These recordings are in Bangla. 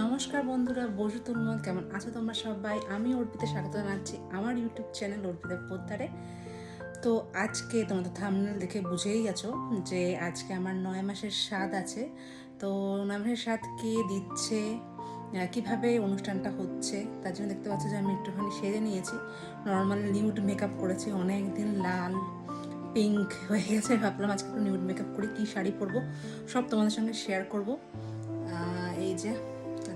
নমস্কার বন্ধুরা, বসু তুলমত কেমন আছো তোমরা সবাই? আমি অর্পিতে, স্বাগত জানাচ্ছি আমার ইউটিউব চ্যানেল অর্পিতা পোদ্দারে। তো আজকে তোমরা তো থামনেল দেখে বুঝেই গেছো যে আজকে আমার নয় মাসের স্বাদ আছে। তো নয় মাসের স্বাদ কে দিচ্ছে? কীভাবে অনুষ্ঠানটা হচ্ছে? তার জন্য দেখতে পাচ্ছ যে আমি একটুখানি সেরে নিয়েছি। নর্মাল নিউড মেকআপ করেছি অনেক দিন লাল পিঙ্ক হয়ে গেছে। ভাবলাম আজকে একটু নিউড মেকআপ করি, কী শাড়ি পরবো? সব তোমাদের সঙ্গে শেয়ার করব। এই যে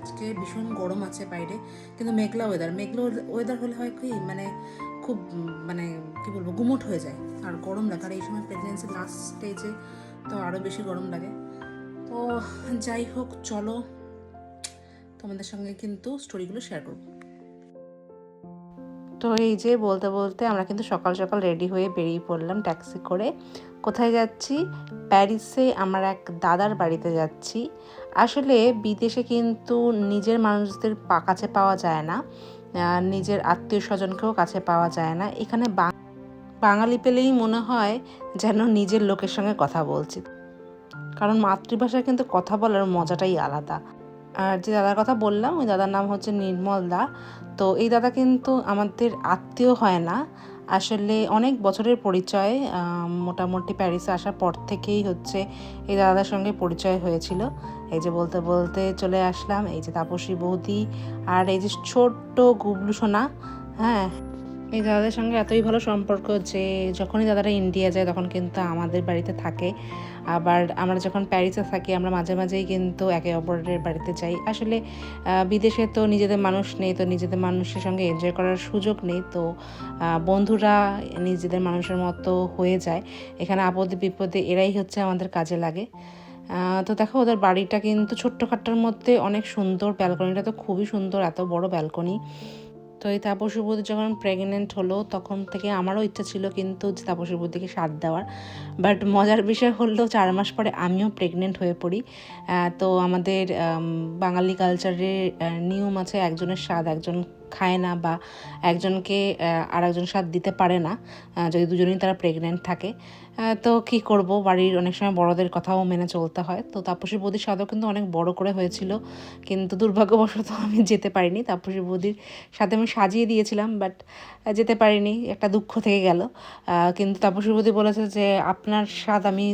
আজকে ভীষণ গরম আছে বাইরে, কিন্তু মেঘলা ওয়েদার মেঘলা ওয়েদার হলে হয় কি মানে খুব মানে কি বলব, গুমোট হয়ে যায়, আর গরম লাগে, আর এই সময় প্রেগনেন্সি লাস্ট স্টেজে তো আরও বেশি গরম লাগে। তো যাই হোক, চলো তোমাদের সঙ্গে কিন্তু স্টোরিগুলো শেয়ার করব। তো এই যে বলতে বলতে আমরা কিন্তু সকাল সকাল রেডি হয়ে বেরিয়ে পড়লাম ট্যাক্সি করে। কোথায় যাচ্ছি? প্যারিসে আমার এক দাদার বাড়িতে যাচ্ছি। আসলে বিদেশে কিন্তু নিজের মানুষদের কাছে পাওয়া যায় না। নিজের আত্মীয় স্বজনকেও কাছে পাওয়া যায় না। এখানে বাঙালি পেলেই মনে হয় যেন নিজের লোকের সঙ্গে কথা বলছি। কারণ মাতৃভাষায় কিন্তু কথা বলার মজাটাই আলাদা। আর যে দাদার কথা বললাম, ওই দাদার নাম হচ্ছে নির্মল দা তো এই দাদা কিন্তু আমাদের আত্মীয় হয় না। আসলে অনেক বছরের পরিচয় মোটামুটি প্যারিসে আসার পর থেকেই হচ্ছে এই দাদার সঙ্গে পরিচয় হয়েছিল। এই যে বলতে বলতে চলে আসলাম, এই যে তাপসী বৌদি আর এই যে ছোট্ট গুবলু সোনা হ্যাঁ। এই দাদাদের সঙ্গে এতই ভালো সম্পর্ক যে যখনই দাদারা ইন্ডিয়া যায় তখন কিন্তু আমাদের বাড়িতে থাকে। আবার আমরা যখন প্যারিসে থাকি, আমরা মাঝে মাঝেই কিন্তু একে অপরের বাড়িতে যাই। আসলে বিদেশে তো নিজেদের মানুষ নেই, তো নিজেদের মানুষের সঙ্গে এনজয় করার সুযোগ নেই। তো বন্ধুরা নিজেদের মানুষের মতো হয়ে যায়। এখানে আপদে বিপদে এরাই হচ্ছে আমাদের কাজে লাগে। তো দেখো, ওদের বাড়িটা কিন্তু ছোট্টখাট্টার মধ্যে অনেক সুন্দর ব্যালকনিটা। তো খুবই সুন্দর, এত বড় ব্যালকনি। তো এই তাপসী বৌদি যখন প্রেগনেন্ট হলো, তখন থেকে আমারও ইচ্ছা ছিল কিন্তু যে তাপসী বৌদিকে সাথ দেওয়ার। বাট মজার বিষয় হলো, চার মাস পরে আমিও প্রেগনেন্ট হয়ে পড়ি। তো আমাদের বাঙালি কালচারের নিয়ম আছে, একজনের স্বাদ, একজন খায় না বা একজনকে আর একজন স্বাদ দিতে পারে না যদি দুজনেই তারা প্রেগনেন্ট থাকে তো কি করব? বাড়ির অনেক সময় বড়দের কথাও মেনে চলতে হয়। তো তাপসী বৌদির স্বাদও কিন্তু অনেক বড় করে হয়েছিল, কিন্তু দুর্ভাগ্যবশত আমি যেতে পারিনি। তাপসী বৌদির সাথে আমি সাজিয়ে দিয়েছিলাম বাট যেতে পারিনি। একটা দুঃখ থেকে গেল। কিন্তু তাপসী বৌদি বলেছে যে, আপনার স্বাদ আমি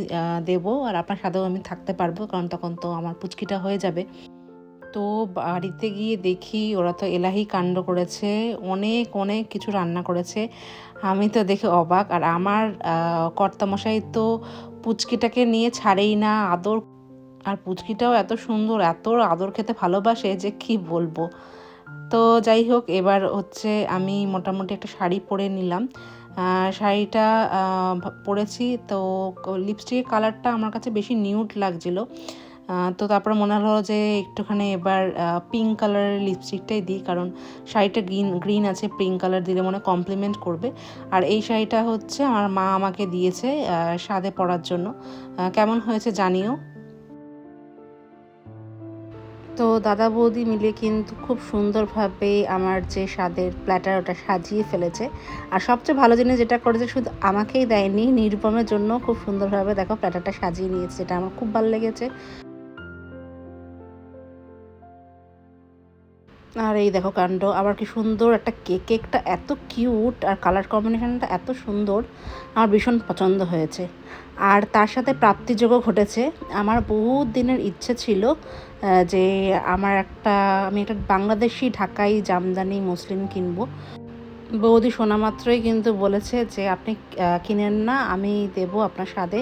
দেবো আর আপনার স্বাদেও আমি থাকতে পারব, কারণ তখন তো আমার পুচকিটা হয়ে যাবে। তো বাড়িতে গিয়ে দেখি ওরা তো এলাহি কাণ্ড করেছে, অনেক অনেক কিছু রান্না করেছে। আমি তো দেখে অবাক। আর আমার কর্তামশাই তো পুচকিটাকে নিয়ে ছাড়েই না, আদর আর পুচকিটাও এত সুন্দর, এত আদর খেতে ভালোবাসে যে কি বলব। তো যাই হোক, এবার হচ্ছে আমি মোটামুটি একটা শাড়ি পরে নিলাম। শাড়িটা পরেছি। তো লিপস্টিকের কালারটা আমার কাছে বেশি নিউড লাগছিল। তো তারপরে মনে হলো যে একটুখানি এবার পিঙ্ক কালারের লিপস্টিকটাই দিই, কারণ শাড়িটা গ্রিন গ্রিন আছে পিঙ্ক কালার দিলে মনে কমপ্লিমেন্ট করবে। আর এই শাড়িটা হচ্ছে আমার মা আমাকে দিয়েছে সাদে পরার জন্য। কেমন হয়েছে জানিও? তো দাদা বৌদি মিলে কিন্তু খুব সুন্দরভাবে আমার যে স্বাদের প্ল্যাটার ওটা সাজিয়ে ফেলেছে। আর সবচেয়ে ভালো জিনিস যেটা করেছে, শুধু আমাকেই দেয়নি, নিরুপমের জন্য খুব সুন্দরভাবে দেখো প্ল্যাটারটা সাজিয়ে নিয়েছে, যেটা আমার খুব ভালো লেগেছে। আর এই দেখো কাণ্ড, আবার কি সুন্দর একটা কেক কেকটা এত কিউট আর কালার কম্বিনেশনটা এত সুন্দর, আমার ভীষণ পছন্দ হয়েছে। আর তার সাথে প্রাপ্তিযোগও ঘটেছে। আমার বহুত দিনের ইচ্ছে ছিল যে আমার একটা, আমি একটা বাংলাদেশি ঢাকাই জামদানি মুসলিম কিনবো। বৌদি শোনা মাত্রই কিন্তু বলেছে যে, আপনি কিনেন না, আমি দেবো আপনার স্বাদে।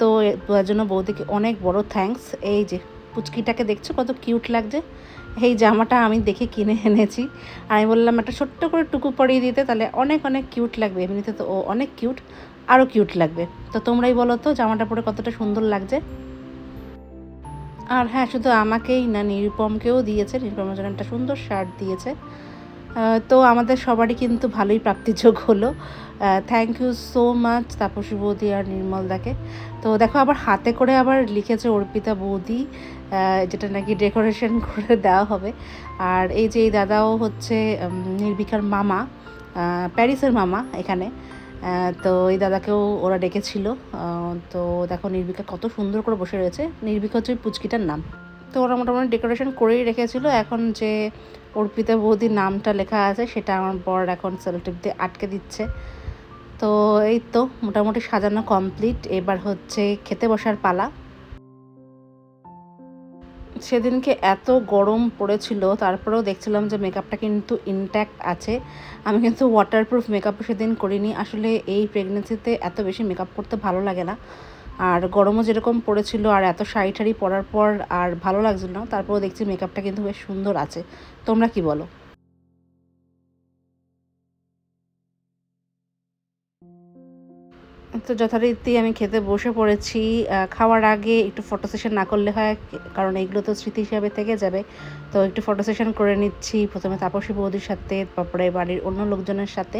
তো তার জন্য বৌদিকে অনেক বড় থ্যাঙ্কস এই যে পুচকিটাকে দেখছ, কত কিউট লাগছে। এই জামাটা আমি দেখে কিনে এনেছি। আর আমি বললাম, একটা ছোট্ট করে টুকু পরিয়ে দিতে, তাহলে অনেক অনেক কিউট লাগবে। এমনিতে তো ও অনেক কিউট আরও কিউট লাগবে। তো তোমরাই বলো তো, জামাটা পরে কতটা সুন্দর লাগছে? আর হ্যাঁ শুধু আমাকেই না, নিরুপমকেও দিয়েছে। নিরুপমের জন্য একটা সুন্দর শার্ট দিয়েছে। তো আমাদের সবারই কিন্তু ভালোই প্রাপ্তিযোগ হলো। Thank you so much Tapasi বৌদি আর নির্মল দাকে। তো দেখো, আবার হাতে করে আবার লিখেছে অর্পিতা বৌদি যেটা নাকি ডেকোরেশন করে দেওয়া হবে। আর এই যে এই দাদাও হচ্ছে নির্বিকার মামা প্যারিসের মামা এখানে। তো এই দাদাকেও ওরা ডেকেছিল। তো দেখো, নির্বিকা কত সুন্দর করে বসে রয়েছে। নির্বিকা হচ্ছে পুচকিটার নাম। তো ওরা মোটামুটি ডেকোরেশন করেই রেখেছিল। এখন যে অর্পিতা বৌদির নামটা লেখা আছে, সেটা আমার বর এখন সেলোটিপ দিয়ে আটকে দিচ্ছে। তো এই তো মোটামুটি সাজানো কমপ্লিট এবার হচ্ছে খেতে বসার পালা। সেদিনকে এত গরম পড়েছিল, তারপরেও দেখছিলাম যে মেকআপটা কিন্তু ইনট্যাক্ট আছে। আমি কিন্তু ওয়াটারপ্রুফ মেকআপ সেদিন করিনি। আসলে এই প্রেগনেন্সিতে এত বেশি মেকআপ করতে ভালো লাগে না। আর গরমও যেরকম পড়েছিল আর এত শাড়ি ঠাড়ি পরার পর আর ভালো লাগছিল না, তারপরেও দেখছি মেকআপটা কিন্তু বেশ সুন্দর আছে। তোমরা কি বলো? তো যথারীতি আমি খেতে বসে পড়েছি খাওয়ার আগে একটু ফটো সেশন না করলে হয়, কারণ এইগুলো তো স্মৃতি হিসাবে থেকে যাবে। তো একটু ফটো সেশন করে নিচ্ছি, প্রথমে তাপসী বৌদির সাথে, তারপরে বাড়ির অন্য লোকজনের সাথে।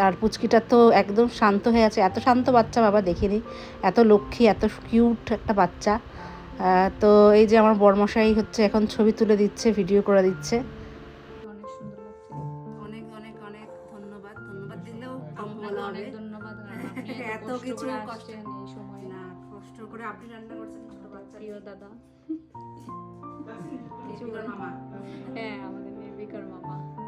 আর পুচকিটা তো একদম শান্ত হয়ে আছে। এত শান্ত বাচ্চা বাবা দেখিনি। এত লক্ষ্মী এত কিউট একটা বাচ্চা। তো এই যে আমার বরমশাই হচ্ছে এখন ছবি তুলে দিচ্ছে ভিডিও করে দিচ্ছে। অনেক সুন্দর লাগছে। অনেক অনেক অনেক ধন্যবাদ। ধন্যবাদ দিলেও ধন্যবাদ এত এত কিছু কিছু কষ্ট- সময়। না কষ্ট করে আপনি রান্না করছেন ছোট বাচ্চা। প্রিয় দাদা। হ্যাঁ আমাদের নির্বিকার মামা।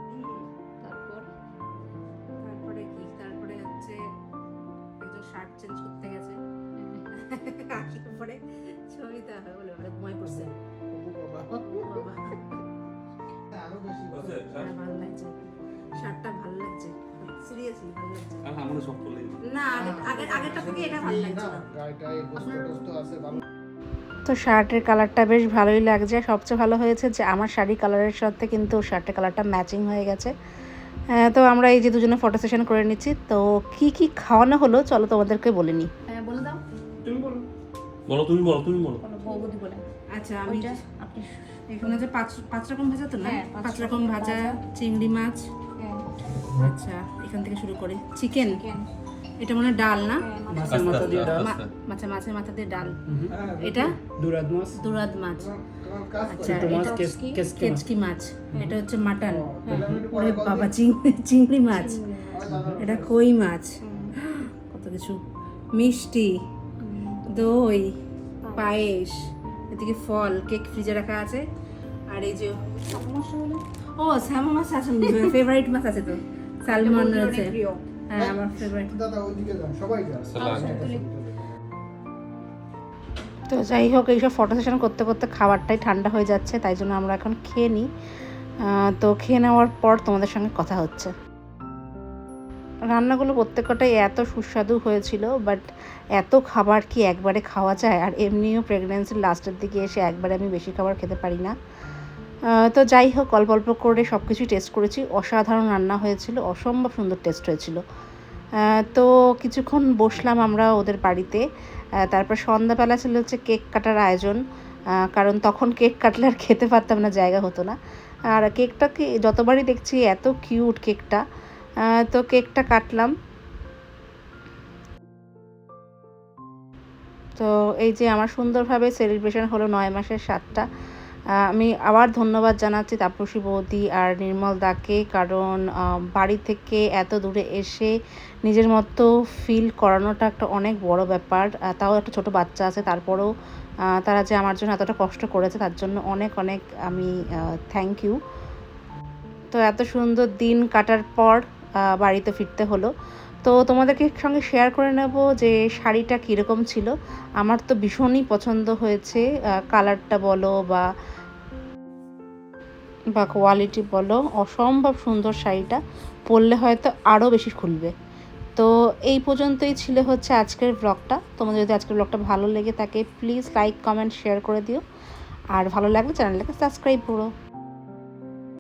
সব বলে না আগে- আগেরটা থেকে এটা ভালো লাগছে। তো শার্টের কালারটা বেশ ভালোই লাগছে। সবচেয়ে ভালো হয়েছে যে আমার শাড়ি কালারের সাথে কিন্তু শার্টের কালারটা ম্যাচিং হয়ে গেছে। হ্যাঁ, তো আমরা এই যে দুজনে ফটো সেশন করে নিচ্ছি। তো কি কি খাওয়ানো হলো? চলো তোমাদেরকে বলে নিই হ্যাঁ বলে দাও। তুমি বলো। বলো তুমি বলো তুমি বলো। বলো বৌদি বলে। আচ্ছা আপনি এখানে যে পাঁচ পাঁচ রকম ভাজা তো না? হ্যাঁ, পাঁচ রকম ভাজা। চিংড়ি মাছ আচ্ছা এখান থেকে শুরু করি। চিকেন? এটা মনে হয় ডাল না? হ্যাঁ মানে আস্তে আস্তে আস্তে মা- আস্তে। মাছের মাছের মাথা দিয়ে ডাল। এটা? দুরাদ মাছ। দুরাদ মাছ। আচ্ছা মাছ এটা কেচকি মাছ। এটা হচ্ছে মাটন। ওরে বাবা চিংড়ি চিংড়ি মাছ। এটা কই মাছ? কত কিছু। মিষ্টি দই পায়েস। এদিকে ফল কেক ফ্রিজে রাখা আছে। আর এই যে ও স্যামন মাছ আছে ফেভারিট মাছ আছে তো। স্যালমন রয়েছে। হ্যাঁ আমার ফেভারিট দাদা ওইদিকে যান সবাই যান। তো যাই হোক এইসব ফটো সেশন করতে করতে খাবারটাই ঠান্ডা হয়ে যাচ্ছে তাই জন্য আমরা এখন খেয়ে নিই। আহ, তো খেয়ে নেওয়ার পর তোমাদের সঙ্গে কথা হচ্ছে। রান্নাগুলো প্রত্যেকটাই এত সুস্বাদু হয়েছিল বাট এত খাবার কি একবারে খাওয়া যায়? আর এমনিও প্রেগনেন্সির লাস্টের দিকে এসে একবারে আমি বেশি খাবার খেতে পারি না। তো যাই হোক, অল্প অল্প করে সব কিছুই টেস্ট করেছি। অসাধারণ রান্না হয়েছিল, অসম্ভব সুন্দর টেস্ট হয়েছিল। তো কিছুক্ষণ বসলাম আমরা ওদের বাড়িতে। তারপর সন্ধ্যাবেলা ছিল হচ্ছে কেক কাটার আয়োজন। কারণ তখন কেক কাটলে আর খেতে পারতাম না, জায়গা হতো না। আর কেকটাকে যতবারই দেখছি এত কিউট কেকটা তো কেকটা কাটলাম। তো এই যে আমার সুন্দরভাবে সেলিব্রেশন হলো নয় মাসের সাতটা। আমি আবার ধন্যবাদ জানাচ্ছি তাপসী বৌদি আর নির্মল দাকে, কারণ বাড়ি থেকে এত দূরে এসে নিজের মতো ফিল করানোটা একটা অনেক বড় ব্যাপার। তাও একটা ছোট বাচ্চা আছে, তারপরেও তারা যে আমার জন্য এতটা কষ্ট করেছে, তার জন্য অনেক অনেক আমি থ্যাংক ইউ তো এত সুন্দর দিন কাটার পর বাড়িতে ফিরতে হলো। তো তোমাদেরকে সঙ্গে শেয়ার করে নেব যে শাড়িটা কীরকম ছিল। আমার তো ভীষণই পছন্দ হয়েছে কালারটা বলো বা বা কোয়ালিটি বলো, অসম্ভব সুন্দর শাড়িটা পরলে হয়তো আরও বেশি খুলবে। তো এই পর্যন্তই ছিল হচ্ছে আজকের ব্লগটা তোমাদের যদি আজকের ব্লগটা ভালো লেগে থাকে প্লিজ লাইক কমেন্ট শেয়ার করে দিও। আর ভালো লাগলে চ্যানেলটাকে সাবস্ক্রাইব করো।